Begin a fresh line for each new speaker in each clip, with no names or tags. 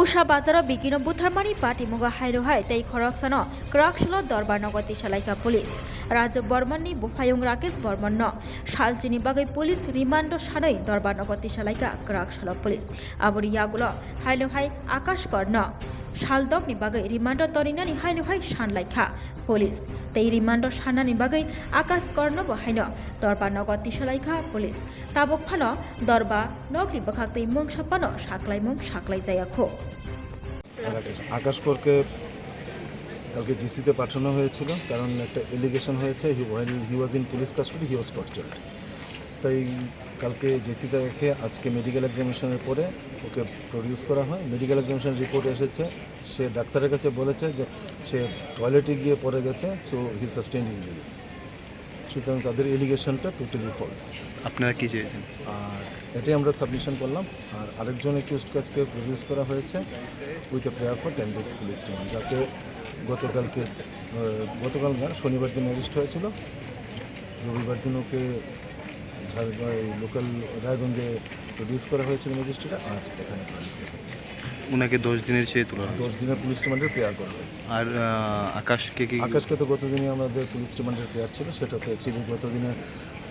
ওষা বাজাৰৰ বিকিনবুথাৰ মাৰি পাতি মুগা হাইৰোহাই তাই খৰকচান ক্ৰাকশালত দরবার নগতি চালাইকা পুলিচ ৰাজু বৰ্মননি বুফায়ুং ৰাকেশ বৰ্মন শালচিনি বাগৈ পুলিশ, রিমান্ড সানৈ দরবার নগতি চালাইকা পুলিশ। আবর ইয়াগুলো হাইলো হাই আকাশ কর্ণ। ශල්දොක් නිබගයි රිමන්ඩ තොරින නිහයි হাই ශන්ලයිකා পুলিশ তেই রিমান্ড সানা নিবাগৈ আকাশ কর্ণ বহাইন দরবা নগর তিসালাইখা পুলিশ তাবক ফানো দরবা নগরি বখাক তেই মুং সাপানো সাকলাই মুং সাকলাই যায়াখো
আকাশ করকে কালকে জিসিতে পাঠানো হয়েছিল, কারণ একটা এলিগেশন হয়েছে he was in police custody he was tortured তাই কালকে জেসিতে রেখে আজকে মেডিকেল এক্সামিনেশনের পরে ওকে প্রডিউস করা হয়। মেডিকেল এক্সামিনেশন রিপোর্ট এসেছে। সে ডাক্তারের কাছে বলেছে যে সে টয়লেটে গিয়ে পড়ে গেছে সো হি সাস্টেন ইঞ্জুরিস সুতরাং তাদের এলিগেশনটা টোটালি ফলস
আপনারা কি চেয়েছেন?
আর এটাই আমরা সাবমিশন করলাম। আর আরেকজন একিউজড কাজকে প্রডিউস করা হয়েছে with a prayer for ten days police যাকে গতকালকে গতকাল না শনিবার দিন অ্যারেস্ট হয়েছিল। রবিবার দিন ওকে ঝাড়গ্রাম লোকাল রায়গঞ্জে প্রডিউস করা হয়েছিল ম্যাজিস্ট্রেট আজ এখানে প্রডিউস করা হয়েছে।
ওনাকে দশ দিনের চেয়ে তোলা
দশ দিনের পুলিশ রিমান্ডের প্রেয়ার করা হয়েছে।
আর আকাশকে কি
আকাশকে তো গতদিনে আমাদের পুলিশ রিমান্ডের প্লেয়ার ছিল সেটাতে ছিল গতদিনে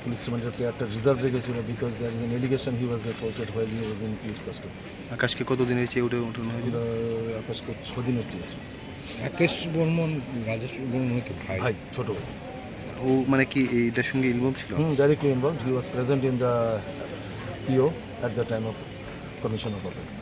পুলিশ রিমান্ডের প্লেয়ারটা রিজার্ভ রেখেছিল because there is an allegation he was assaulted while he was in police custody
আকাশকে কত দিনের চেয়ে উঠে উঠানো হয়েছিল?
আকাশকে ছদিনের চেয়েছি।
রাকেশ বর্মন রাজেশ বর্মন কি ভাই।
ভাই ছোট ভাই।
ও মানে কি এইটার সঙ্গে ইনভলভ ছিল
hmm directly involve he was present in the PO at the time of commission of offence